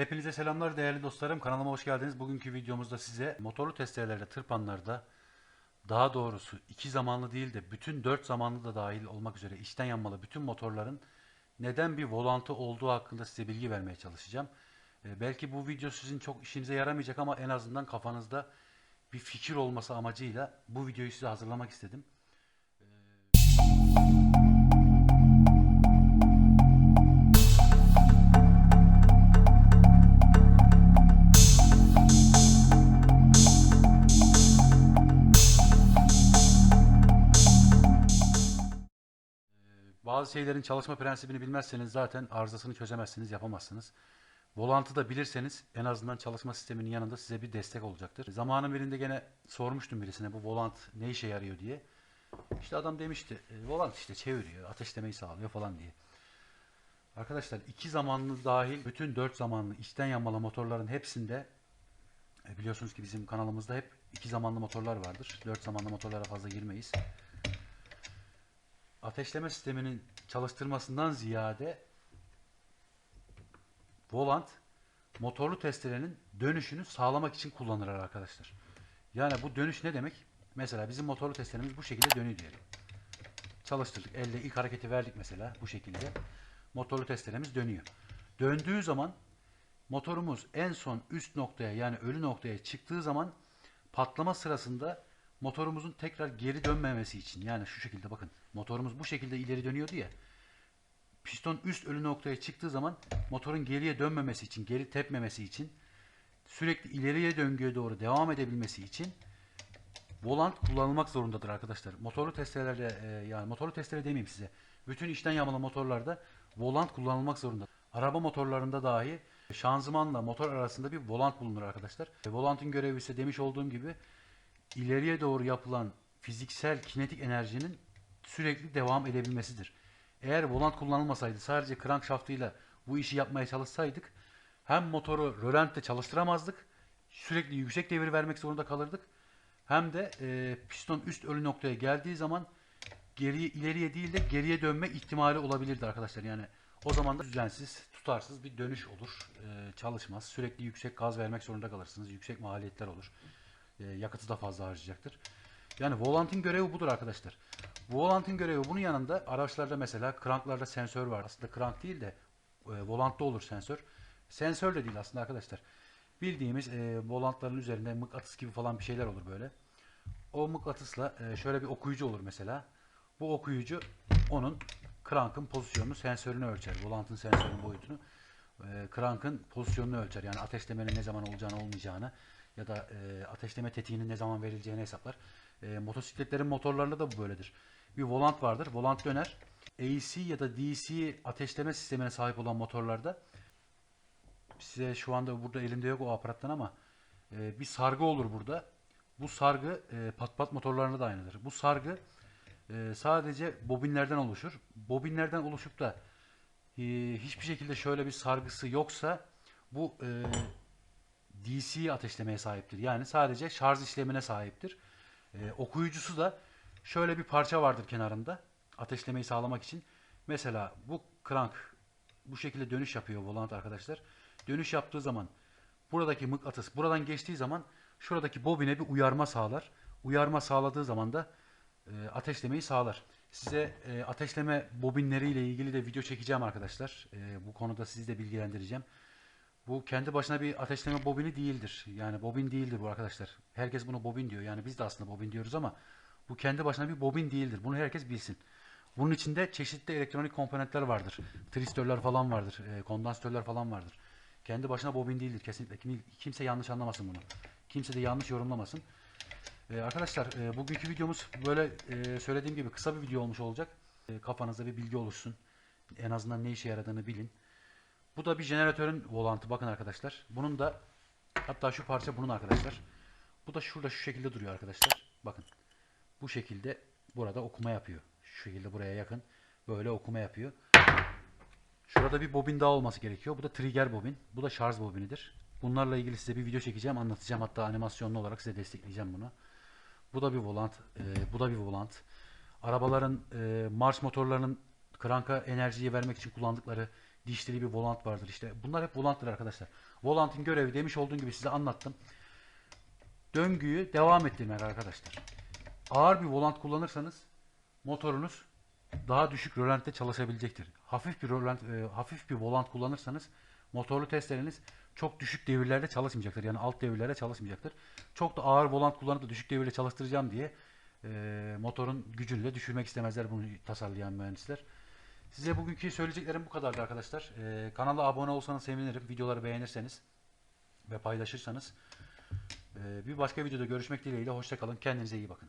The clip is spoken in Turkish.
Hepinize selamlar değerli dostlarım. Kanalıma hoş geldiniz. Bugünkü videomuzda size motorlu testerelerde, tırpanlarda daha doğrusu iki zamanlı değil de bütün dört zamanlı da dahil olmak üzere içten yanmalı bütün motorların neden bir volantı olduğu hakkında size bilgi vermeye çalışacağım. Ee, belki bu video sizin çok işinize yaramayacak ama en azından kafanızda bir fikir olması amacıyla bu videoyu size hazırlamak istedim. Bazı şeylerin çalışma prensibini bilmezseniz zaten arızasını çözemezsiniz, yapamazsınız. Volantı da bilirseniz en azından çalışma sisteminin yanında size bir destek olacaktır. Zamanın birinde gene sormuştum birisine bu volant ne işe yarıyor diye. İşte adam demişti e, volant işte çeviriyor, ateşlemeyi sağlıyor falan diye. Arkadaşlar iki zamanlı dahil bütün dört zamanlı içten yanmalı motorların hepsinde e, biliyorsunuz ki bizim kanalımızda hep iki zamanlı motorlar vardır. Dört zamanlı motorlara fazla girmeyiz ateşleme sisteminin çalıştırmasından ziyade volant motorlu testerenin dönüşünü sağlamak için kullanılır arkadaşlar. Yani bu dönüş ne demek? Mesela bizim motorlu testeremiz bu şekilde dönüyor diyelim. Çalıştırdık. Elle ilk hareketi verdik mesela bu şekilde. Motorlu testeremiz dönüyor. Döndüğü zaman motorumuz en son üst noktaya yani ölü noktaya çıktığı zaman patlama sırasında motorumuzun tekrar geri dönmemesi için yani şu şekilde bakın motorumuz bu şekilde ileri dönüyordu ya piston üst ölü noktaya çıktığı zaman motorun geriye dönmemesi için geri tepmemesi için sürekli ileriye döngüye doğru devam edebilmesi için volant kullanılmak zorundadır arkadaşlar. Motorlu testerelerde e, yani motorlu testere demeyeyim size. Bütün içten yanmalı motorlarda volant kullanılmak zorunda. Araba motorlarında dahi şanzımanla motor arasında bir volant bulunur arkadaşlar. E, volantın görevi ise demiş olduğum gibi ileriye doğru yapılan fiziksel kinetik enerjinin sürekli devam edebilmesidir. Eğer volant kullanılmasaydı sadece crankshaftıyla bu işi yapmaya çalışsaydık hem motoru rölantte çalıştıramazdık, sürekli yüksek devir vermek zorunda kalırdık. Hem de e, piston üst ölü noktaya geldiği zaman geriye ileriye değil de geriye dönme ihtimali olabilirdi arkadaşlar. Yani o zaman da düzensiz, tutarsız bir dönüş olur. E, çalışmaz. Sürekli yüksek gaz vermek zorunda kalırsınız. Yüksek maliyetler olur. E, yakıtı da fazla harcayacaktır. Yani volantın görevi budur arkadaşlar. Volantın görevi bunun yanında araçlarda mesela kranklarda sensör var. Aslında krank değil de e, volantta olur sensör. Sensör de değil aslında arkadaşlar. Bildiğimiz e, volantların üzerinde mıknatıs gibi falan bir şeyler olur böyle. O mıknatısla e, şöyle bir okuyucu olur mesela. Bu okuyucu onun krankın pozisyonunu, sensörünü ölçer. Volantın sensörün boyutunu. E, krankın pozisyonunu ölçer. Yani ateşlemenin ne zaman olacağını olmayacağını ya da e, ateşleme tetiğinin ne zaman verileceğini hesaplar. E, motosikletlerin motorlarında da bu böyledir. Bir volant vardır. Volant döner. AC ya da DC ateşleme sistemine sahip olan motorlarda size şu anda burada elimde yok o aparattan ama e, bir sargı olur burada. Bu sargı e, pat pat motorlarında da aynıdır. Bu sargı e, sadece bobinlerden oluşur. Bobinlerden oluşup da e, hiçbir şekilde şöyle bir sargısı yoksa bu e, DC ateşlemeye sahiptir. Yani sadece şarj işlemine sahiptir. E, okuyucusu da şöyle bir parça vardır kenarında ateşlemeyi sağlamak için. Mesela bu crank bu şekilde dönüş yapıyor volant arkadaşlar. Dönüş yaptığı zaman buradaki mıknatıs buradan geçtiği zaman şuradaki bobine bir uyarma sağlar. Uyarma sağladığı zaman da e, ateşlemeyi sağlar. Size e, ateşleme bobinleriyle ilgili de video çekeceğim arkadaşlar. E, bu konuda sizi de bilgilendireceğim. Bu kendi başına bir ateşleme bobini değildir. Yani bobin değildir bu arkadaşlar. Herkes bunu bobin diyor. Yani biz de aslında bobin diyoruz ama bu kendi başına bir bobin değildir. Bunu herkes bilsin. Bunun içinde çeşitli elektronik komponentler vardır. Tristörler falan vardır. E, kondansatörler falan vardır. Kendi başına bobin değildir kesinlikle. Kim- Kimse yanlış anlamasın bunu. Kimse de yanlış yorumlamasın. E, arkadaşlar e, bugünkü videomuz böyle e, söylediğim gibi kısa bir video olmuş olacak. E, kafanızda bir bilgi oluşsun. En azından ne işe yaradığını bilin. Bu da bir jeneratörün volantı. Bakın arkadaşlar. Bunun da hatta şu parça bunun arkadaşlar. Bu da şurada şu şekilde duruyor arkadaşlar. Bakın. Bu şekilde burada okuma yapıyor. Şu şekilde buraya yakın. Böyle okuma yapıyor. Şurada bir bobin daha olması gerekiyor. Bu da trigger bobin. Bu da şarj bobinidir. Bunlarla ilgili size bir video çekeceğim. Anlatacağım. Hatta animasyonlu olarak size destekleyeceğim bunu. Bu da bir volant. e, bu da bir volant. Arabaların e, marş motorlarının kranka enerjiyi vermek için kullandıkları dişli bir volant vardır. İşte bunlar hep volanttır arkadaşlar. Volantın görevi demiş olduğum gibi size anlattım. Döngüyü devam ettirmek arkadaşlar. Ağır bir volant kullanırsanız motorunuz daha düşük rölantte çalışabilecektir. Hafif bir rölant, e, hafif bir volant kullanırsanız motorlu testleriniz çok düşük devirlerde çalışmayacaktır. Yani alt devirlerde çalışmayacaktır. Çok da ağır volant kullanıp da düşük devirle çalıştıracağım diye e, motorun gücünü de düşürmek istemezler bunu tasarlayan mühendisler. Size bugünkü söyleyeceklerim bu kadardı arkadaşlar. E, kanala abone olsanız sevinirim. Videoları beğenirseniz ve paylaşırsanız. E, bir başka videoda görüşmek dileğiyle. Hoşçakalın. Kendinize iyi bakın.